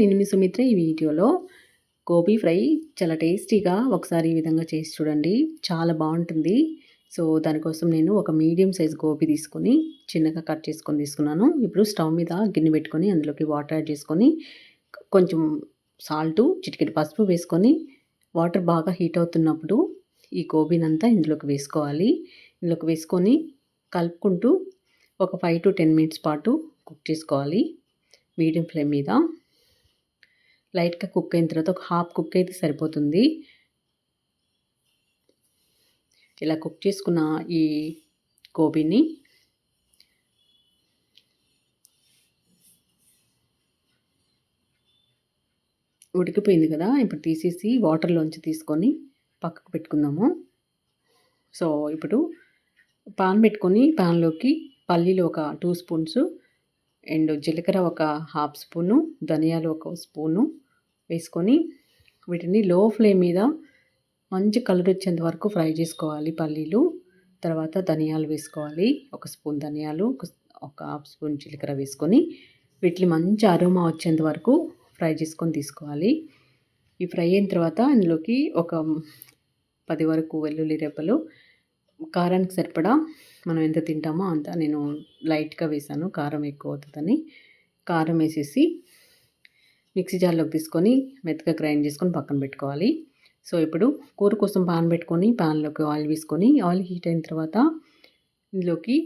నేను మీ సుమిత్ర. ఈ వీడియోలో గోబీ ఫ్రై చాలా టేస్టీగా ఒకసారి ఈ విధంగా చేసి చూడండి. చాలా బాగుంటుంది. సో దానికోసం నేను ఒక మీడియం సైజ్ గోబీ తీసుకొని చిన్నగా కట్ చేసుకొని తీసుకున్నాను. ఇప్పుడు స్టవ్ మీద గిన్నె పెట్టుకొని అందులోకి వాటర్ యాడ్ చేసుకొని కొంచెం సాల్టు చిటికెట్ పసుపు వేసుకొని వాటర్ బాగా హీట్ అవుతున్నప్పుడు ఈ గోబీనంతా ఇందులోకి వేసుకోవాలి. ఇందులోకి వేసుకొని కలుపుకుంటూ ఒక ఫైవ్ టు టెన్ మినిట్స్ పాటు కుక్ చేసుకోవాలి. మీడియం ఫ్లేమ్ మీద. లైట్గా కుక్ అయిన తర్వాత ఒక హాఫ్ కుక్ అయితే సరిపోతుంది. ఇలా కుక్ చేసుకున్న ఈ గోబీని ఉడికిపోయింది కదా ఇప్పుడు తీసేసి వాటర్లోంచి తీసుకొని పక్కకు పెట్టుకుందాము. సో ఇప్పుడు పాన్ పెట్టుకొని పాన్లోకి పల్లీలు ఒక టూ స్పూన్స్ అండ్ జీలకర్ర ఒక హాఫ్ స్పూను ధనియాలు ఒక స్పూను వేసుకొని వీటిని లో ఫ్లేమ్ మీద మంచి కలర్ వచ్చేంత వరకు ఫ్రై చేసుకోవాలి పల్లీలు. తర్వాత ధనియాలు వేసుకోవాలి ఒక స్పూన్ ధనియాలు ఒక హాఫ్ స్పూన్ జీలకర్ర వేసుకొని వీటిని మంచి అరోమా వచ్చేంత వరకు ఫ్రై చేసుకొని తీసుకోవాలి. ఈ ఫ్రై అయిన తర్వాత ఇందులోకి ఒక పది వరకు వెల్లుల్లి రెబ్బలు కారానికి సరిపడా మనం ఎంత తింటామో అంత నేను లైట్గా వేసాను. కారం ఎక్కువ అవుతుందని. కారం వేసేసి మిక్సీ జార్లోకి తీసుకొని మెత్తగా గ్రైండ్ చేసుకొని పక్కన పెట్టుకోవాలి. సో ఇప్పుడు కూర కోసం పాన్ పెట్టుకొని పాన్లోకి ఆయిల్ వేసుకొని ఆయిల్ హీట్ అయిన తర్వాత ఇందులోకి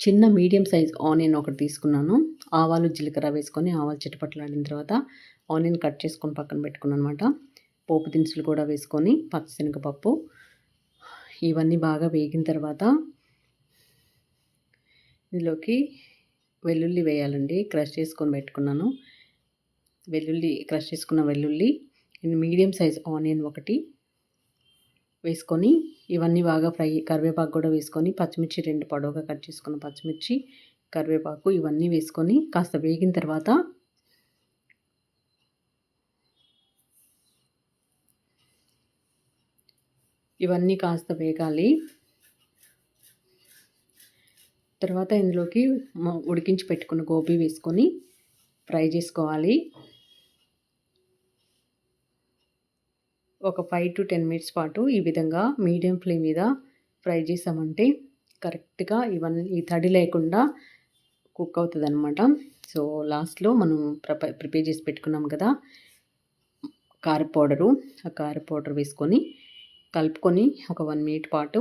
చిన్న మీడియం సైజ్ ఆనియన్ ఒకటి తీసుకున్నాను. ఆవాలు జీలకర్ర వేసుకొని ఆవాలు చిటపట్లాడిన తర్వాత ఆనియన్ కట్ చేసుకొని పక్కన పెట్టుకున్నాను అనమాట పోపు దినుసులు కూడా వేసుకొని పచ్చిశనగపప్పు ఇవన్నీ బాగా వేగిన తర్వాత ఇందులోకి వెల్లుల్లి వేయాలండి. క్రష్ చేసుకొని పెట్టుకున్నాను. వెల్లుల్లి క్రష్ చేసుకున్న వెల్లుల్లి మీడియం సైజ్ ఆనియన్ ఒకటి వేసుకొని ఇవన్నీ బాగా ఫ్రై కరివేపాకు కూడా వేసుకొని పచ్చిమిర్చి రెండు పొడవుగా కట్ చేసుకున్న పచ్చిమిర్చి కరివేపాకు ఇవన్నీ వేసుకొని కాస్త వేగిన తర్వాత ఇవన్నీ కాస్త వేగాలి. తర్వాత ఇందులోకి ఉడికించి పెట్టుకున్న గోబీ వేసుకొని ఫ్రై చేసుకోవాలి. ఒక ఫైవ్ టు టెన్ మినిట్స్ పాటు ఈ విధంగా మీడియం ఫ్లేమ్ మీద ఫ్రై చేసామంటే కరెక్ట్గా ఇవన్నీ ఈ తడి లేకుండా కుక్ అవుతుంది అనమాట సో లాస్ట్లో మనం ప్రిపేర్ చేసి పెట్టుకున్నాం కదా కార పౌడరు. ఆ కార పౌడర్ వేసుకొని కలుపుకొని ఒక వన్ మినిట్ పాటు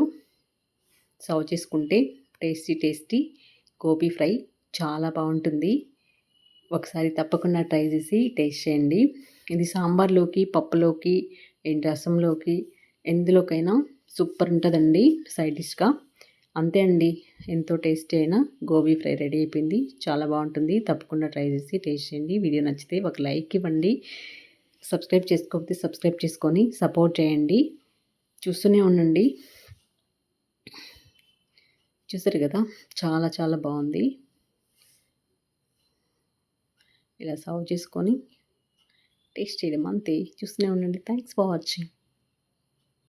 సర్వ్ చేసుకుంటే టేస్టీ టేస్టీ గోబీ ఫ్రై చాలా బాగుంటుంది. ఒకసారి తప్పకుండా ట్రై చేసి టేస్ట్ చేయండి. ఇది సాంబార్లోకి పప్పులోకి ఏంటి రసంలోకి ఎందులోకైనా సూపర్ ఉంటుందండి సైడ్ డిష్గా. అంతే అండి ఎంతో టేస్టీ అయినా గోబీ ఫ్రై రెడీ అయిపోయింది. చాలా బాగుంటుంది. తప్పకుండా ట్రై చేసి టేస్ట్ చేయండి. వీడియో నచ్చితే ఒక లైక్ ఇవ్వండి. సబ్స్క్రైబ్ చేసుకోకపోతే సబ్స్క్రైబ్ చేసుకొని సపోర్ట్ చేయండి. చూస్తూనే ఉండండి. చూసారు కదా? చాలా చాలా బాగుంది. ఇలా సర్వ్ చేసుకొని టేస్ట్ చేయడం అంతే. చూస్తూనే ఉండండి. Thanks for watching.